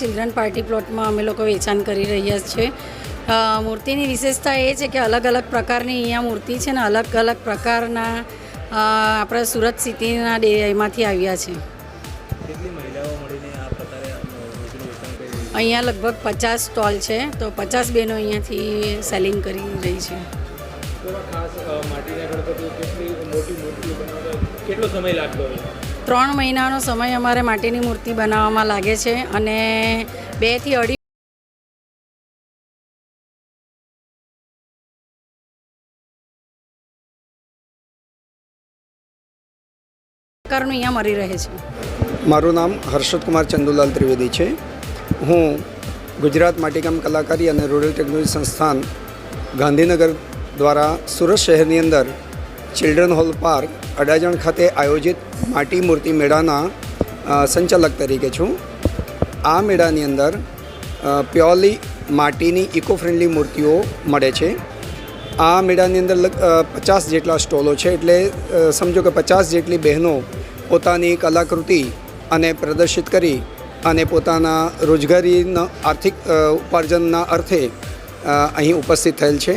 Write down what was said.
Children party પ્લોટમાં અમે લોકો વેચાણ કરી રહ્યા છીએ મૂર્તિની વિશેષતા એ છે કે અલગ અલગ પ્રકારની અહીંયા મૂર્તિ છે ને અલગ અલગ પ્રકારના આપણા સુરત સિટીના ડે એમાંથી આવ્યા છે. અહીંયા લગભગ પચાસ સ્ટોલ છે તો પચાસ બહેનો અહીંયાથી સેલિંગ કરી રહી છે. કેટલી સમય લાગતો ત્રણ મહિનાનો સમય અમારે માટીની મૂર્તિ બનાવવામાં લાગે છે અને બેથી અઢી પ્રકારનું અહીંયા મળી રહે છે. મારું નામ હર્ષદ કુમાર ચંદુલાલ ત્રિવેદી છે. હું ગુજરાત માટીકામ કલાકારી અને રૂરલ ટેકનોલોજી સંસ્થાન ગાંધીનગર દ્વારા સુરત શહેરની અંદર ચિલ્ડ્રન હોલ પાર્ક, અડાજણ ખાતે આયોજિત માટી મૂર્તિ મેળાના સંચાલક તરીકે છું. આ મેળાની અંદર પ્યોરલી માટીની ઇકો ફ્રેન્ડલી મૂર્તિઓ મળે છે. આ મેળાની અંદર પચાસ જેટલા સ્ટોલો છે એટલે સમજો કે પચાસ જેટલી બહેનો પોતાની કલાકૃતિ અને પ્રદર્શિત કરી અને પોતાના રોજગારીના આર્થિક ઉપાર્જનના અર્થે અહીં ઉપસ્થિત થયેલ છે.